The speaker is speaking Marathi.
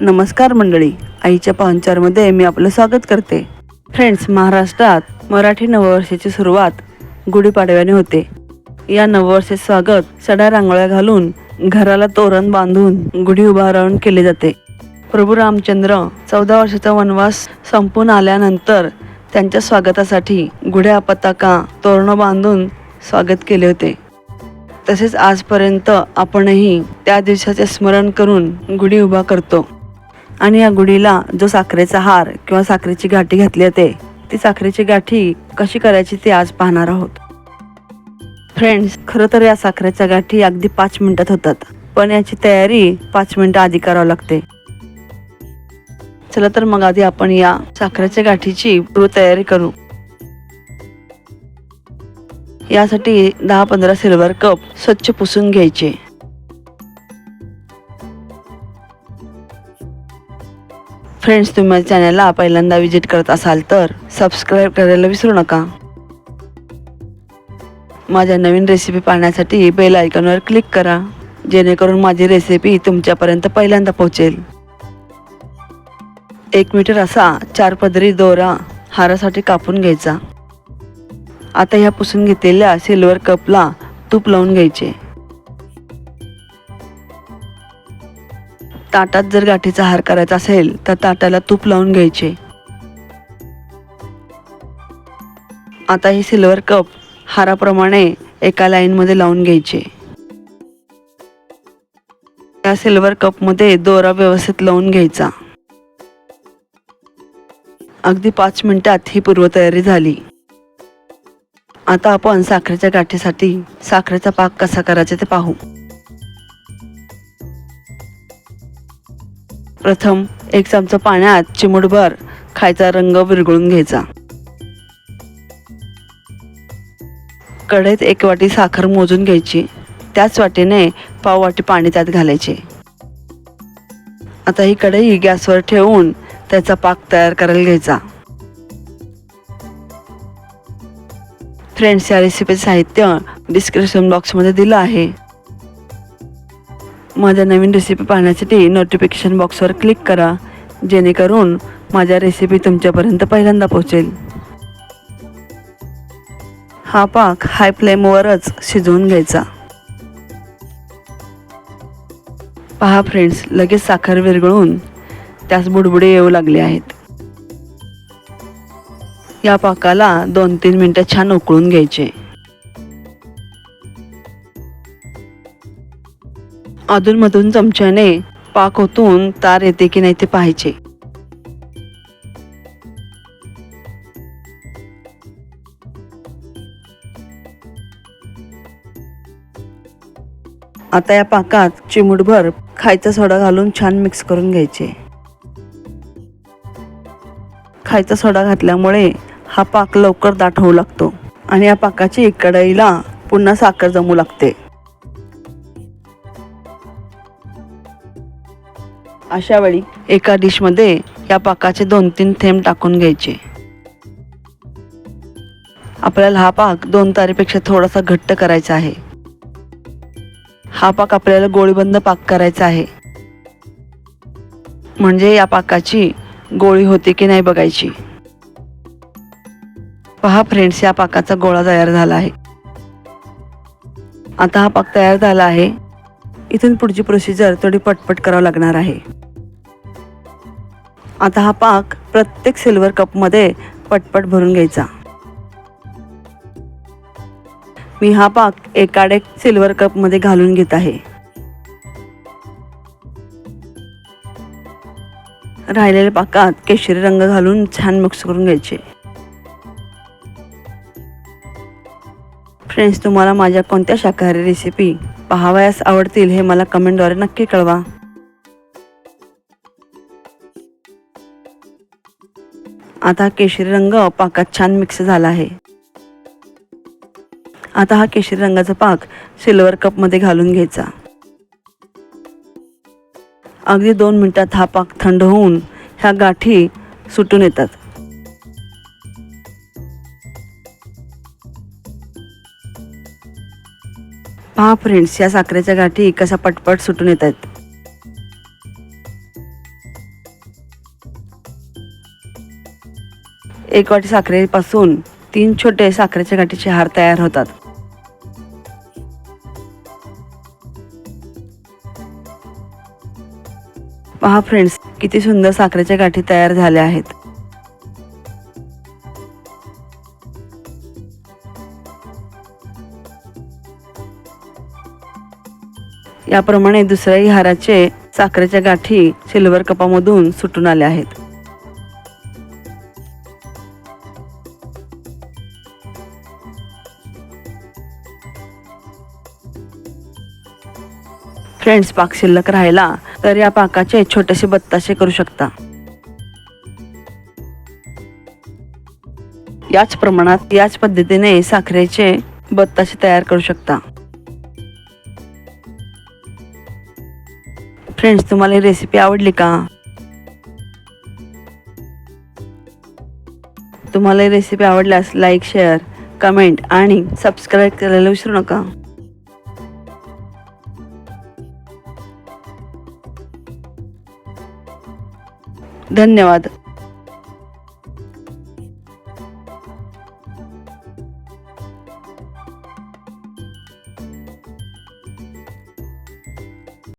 नमस्कार मंडळी. आईच्या पाहुणचारमध्ये मी आपलं स्वागत करते. फ्रेंड्स महाराष्ट्रात मराठी नववर्षाची सुरुवात गुढीपाडव्याने होते. या नववर्षाचे स्वागत सड्या रांगोळ्या घालून घराला तोरण बांधून गुढी उभारून केले जाते. प्रभू रामचंद्र चौदा वर्षाचा वनवास संपून आल्यानंतर त्यांच्या स्वागतासाठी गुढ्या पताका तोरणं बांधून स्वागत केले होते. तसेच आजपर्यंत आपणही त्या दिवसाचे स्मरण करून गुढी उभा करतो. आणि या गुढीला जो साखरेचा हार किंवा साखरेची गाठी घातली जाते ती साखरेची गाठी कशी करायची ते आज पाहणार आहोत. फ्रेंड्स खरं तर या साखरेच्या गाठी अगदी पाच मिनिटात होतात. पण याची तयारी पाच मिनिटं आधी करावं लागते. चला तर मग आधी आपण या साखरेच्या गाठीची पूर्व तयारी करू. यासाठी दहा पंधरा सिल्वर कप स्वच्छ पुसून घ्यायचे. फ्रेंड्स तुम्ही माझ्या चॅनलला पहिल्यांदा विजिट करत असाल तर सबस्क्राईब करायला विसरू नका. माझ्या नवीन रेसिपी पाहण्यासाठी बेल आयकॉनवर क्लिक करा जेणेकरून माझी रेसिपी तुमच्यापर्यंत पहिल्यांदा पोहोचेल. एक मीटर असा चार पदरी दोरा हारासाठी कापून घ्यायचा. आता ह्या पुसून घेतलेल्या सिल्वर कपला तूप लावून घ्यायचे. ताटात जर गाठीचा हार करायचा असेल तर ताटाला तूप लावून घ्यायचे. आता हे सिल्वर कप हाराप्रमाणे एका लाईनमध्ये लावून घ्यायचे. त्या सिल्वर कपमध्ये दोरा व्यवस्थित लावून घ्यायचा. अगदी पाच मिनिटात ही पूर्वतयारी झाली. आता आपण साखरेच्या गाठीसाठी साखरेचा पाक कसा करायचा ते पाहू. प्रथम एक चमचा पाण्यात चिमूटभर खायचा रंग विरघळून घ्यायचा. कढईत एक वाटी साखर मोजून घ्यायची. त्याच वाटीने पाव वाटी पाणी त्यात घालायचे. आता ही कढई गॅसवर ठेवून त्याचा पाक तयार करायला घ्यायचा. फ्रेंड्स या रेसिपी साहित्य डिस्क्रिप्शन बॉक्समध्ये दिलं आहे. माझ्या नवीन रेसिपी पाहण्यासाठी नोटिफिकेशन बॉक्सवर क्लिक करा जेणेकरून माझ्या रेसिपी तुमच्यापर्यंत पहिल्यांदा पोहोचेल. हा पाक हाय फ्लेमवरच शिजवून घ्यायचा. पहा फ्रेंड्स लगेच साखर विरघळून त्यास बुडबुडे येऊ लागले आहेत. या पाकाला दोन तीन मिनटं छान उकळून घ्यायचे. अधूनमधून चमच्याने पाक ओतून तार येते की नाही ते पाहायचे. आता या पाकात चिमूटभर खायचा सोडा घालून छान मिक्स करून घ्यायचे. खायचा सोडा घातल्यामुळे हा पाक लवकर दाट होऊ लागतो. आणि या पाकाची कढईला पुन्हा साखर जमू लागते. अशा वेळी एका डिशमध्ये या पाकाचे दोन तीन थेंब टाकून घ्यायचे. आपल्याला हा पाक दोन तारीपेक्षा थोडासा घट्ट करायचा आहे. हा पाक आपल्याला गोळीबंद पाक करायचा आहे. म्हणजे या पाकाची गोळी होते की नाही बघायची. पहा फ्रेंड्स या पाकाचा गोळा तयार झाला आहे. आता हा पाक तयार झाला आहे. इथून पुढची प्रोसिजर थोडी पटपट करावं लागणार आहे. आता हा पाक प्रत्येक सिल्वर कपमध्ये पटपट भरून घ्यायचा. मी हा पाक एकाडे सिल्वर कपमध्ये घालून घेत आहे. राहिलेल्या पाकात केशरी रंग घालून छान मिक्स करून घ्यायचे. फ्रेंड्स तुम्हाला माझ्या कोणत्या शाकाहारी रेसिपी पाहावयास आवडतील हे मला कमेंटद्वारे नक्की कळवा. आता केशरी रंग पाकात छान मिक्स झाला आहे. आता हा केशरी रंगाचा पाक सिल्वर कपमध्ये घालून घ्यायचा. अगदी दोन मिनटात हा पाक थंड होऊन ह्या गाठी सुटून येतात. पहा फ्रेंड्स या साखरेच्या गाठी कसा पटपट सुटून येत आहेत. एक वाटी साखरेपासून तीन छोटे साखरेच्या गाठीचे हार तयार होतात. पहा फ्रेंड्स किती सुंदर साखरेच्या गाठी तयार झाल्या आहेत. याप्रमाणे दुसऱ्याही हाराचे साखरेच्या गाठी सिल्वर कपामधून सुटून आल्या आहेत. फ्रेंड्स पाक शिल्लक राहिला तर या पाकाचे छोटेसे बत्ताशे करू शकता. याच प्रमाणात याच पद्धतीने साखरेचे बत्ताशे तयार करू शकता. फ्रेंड्स तुम्हाला ही रेसिपी आवडली का? तुम्हाला ही रेसिपी आवडल्यास लाईक शेअर कमेंट आणि सबस्क्राईब करायला विसरू नका. धन्यवाद.